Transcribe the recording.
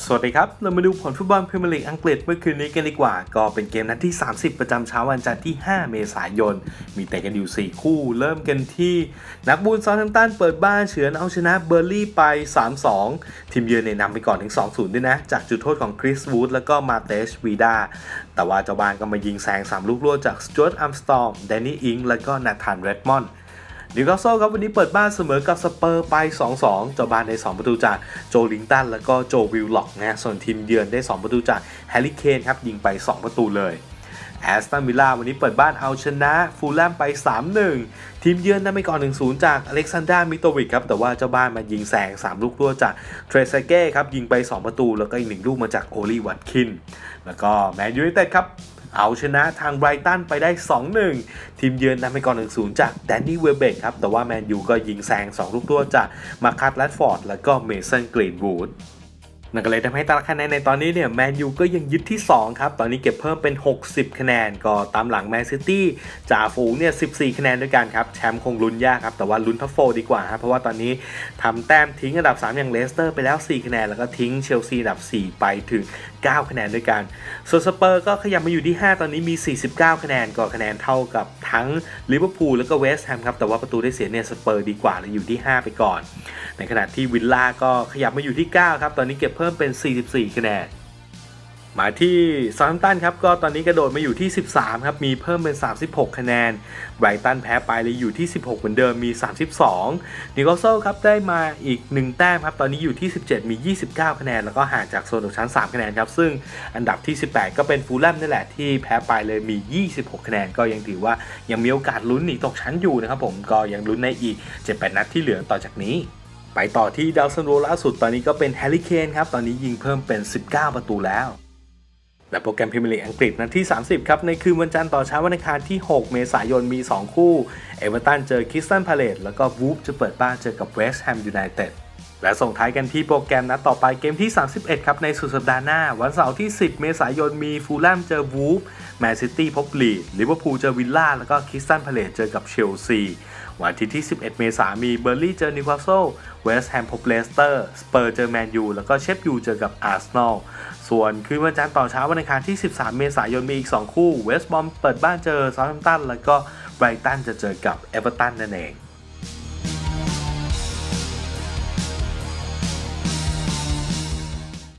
สวัสดีครับ เรามาดูผลฟุตบอลพรีเมียร์ลีกอังกฤษเมื่อคืนนี้กันดีกว่า ก็เป็นเกมนัดที่ 30 ประจำเช้าวันจันทร์ที่ 5 เมษายน มีแต่กันอยู่ 4 คู่ เริ่มกันที่ นักบุญซา u ทัมตันเปิดบ้านเฉือนเอาชนะเบอร์ลี่ไป 3-2 ทีมเยือนเนี่ยนำไปก่อนถึง 2-0 ด้วยนะ จากจุดโทษของคริสวูดแล้วก็มาเตชวีดา แต่ว่าเจ้าบ้านก็มายิงแซง 3 ลูกรวดจากสจ u ตอัมสตอร์มแดนนี่อิง แล้วก็นาธานเรดมอนด์ นิวคาสเซิลครับวันนี้เปิดบ้านเสมอกับสเปอร์ไป 2-2 เจ้าบ้านได้ 2 ประตูจากโจลิงตัน แล้วก็โจวิลล็อกนะส่วนทีมเยือนได้ 2 ประตูจากแฮร์รี่เคนครับยิงไป 2 ประตูเลยแอสตันวิลล่าวันนี้เปิดบ้านเอาชนะฟูลแลมไป 3-1 ทีมเยือนนำไปก่อน 1-0 จากอเล็กซานดรามิโตวิกครับ แต่ว่าเจ้าบ้านมายิงแซง3 ลูกรวดจากเทรเซเก้ครับ ยิงไป 2 ประตู แล้วก็อีก 1 ลูกมาจากโอลีวัตคิน แล้วก็แมนยูไนเต็ดครับ เอาชนะทางไบรตันไปได้ 2-1 ทีมเยือนนำไปก่อน 1-0 จากแดนนี่เวเบกครับ แต่ว่าแมนยูก็ยิงแซง 2 ลูกตัวจากมาคัตแรดฟอร์ด แล้วก็เมสันกรีนวูด นั่นก็เลยทำให้ตารางคะแนนในตอนนี้เนี่ยแมนยูก็ยังยึดที่ 2 ครับ ตอนนี้เก็บเพิ่มเป็น 60 คะแนน ก็ตามหลังแมนซิตี้จ่าฝูงเนี่ย 14 คะแนนด้วยกันครับ แชมป์คงลุ้นยากครับ แต่ว่าลุ้นท็อปโฟดีกว่าครับเพราะว่าตอนนี้ทำแต้มทิ้งอันดับ 3 อย่างเลสเตอร์ไปแล้ว 4 คะแนน แล้วก็ทิ้งเชลซีอันดับ 4 ไปถึง 9 คะแนนด้วยกัน ส่วนสเปอร์ก็ขยับมาอยู่ที่ 5 ตอนนี้มี 49 คะแนนก็คะแนนเท่ากับทั้งลิเวอร์พูลแล้วก็เวสต์แฮมครับ แต่ว่าประตูได้เสียเนี่ยสเปอร์ดีกว่าเลยอยู่ที่ 5 ไปก่อน ในขณะที่วิลล่าก็ขยับมาอยู่ที่ 9 ครับ ตอนนี้เก็บเพิ่มเป็น 44 คะแนนมาที่ซา u ัมตันครับก็ตอนนี้กระโดดมาอยู่ที่ 13 ครับ มีเพิ่มเป็น 36 คะแนนไบรตันแพ้ไปเลยอยู่ที่ 16 เหมือนเดิมมี 32นิโคลโซครับได้มาอีก 1 แต้มครับ ตอนนี้อยู่ที่ 17 มี 29 คะแนน แล้วก็ห่างจากโซนตกชั้น 3 คะแนนครับ ซึ่งอันดับที่ 18 ก็เป็นฟูลแลมนี่แหละที่แพ้ไปเลยมี 26 คะแนน ก็ยังถือว่ายังมีโอกาสลุ้นหนีตกชั้นอยู่นะครับผมก็ยังลุ้นในอีก 7-8 นัดที่เหลือต่อจากนี้ ไปต่อที่ดาวซันโวล่าสุดตอนนี้ก็เป็นแฮร์รี่เคนครับ ตอนนี้ยิงเพิ่มเป็น 19 ประตูแล้วและโปรแกรมพรีเมียร์ลีกอังกฤษนัดที่ 30 ครับ ในคืนวันจันทร์ต่อเช้าวันอังคารที่ 6 เมษายนมี 2 คู่ เอเวอร์ตันเจอคิสตันพาเลตแล้วก็วูฟจะเปิดบ้านเจอกับเวสต์แฮมยูไนเต็ด และส่งท้ายกันที่โปรแกรมนัดต่อไปเกมที่ 31 ครับ ในสุดสัปดาห์หน้า วันเสาร์ที่ 10 เมษายนมีฟูลแลมเจอวูฟแมนซิตี้พบลีดลิเวอร์พูลเจอวิลล่าแล้วก็คิสตันพาเลตเจอกับเชลซีวันอาทิตย์ที่ 11 เมษายนมีเบอร์ลี่เจอนิวคาสเซิลเวสต์แฮมพบเลสเตอร์สเปอร์เจอแมนยูแล้วก็เชฟยูเจอกับอาร์เซนอลส่วนคืนวันจันทร์ต่อเช้าวันอังคารที่ 13 เมษายนมีอีก 2 คู่เวสต์บอมเปิดบ้านเจอซา u ์แฮมป์ตันแล้วก็ไบรตันจะเจอกับเอเวอร์ตันนั่นเอง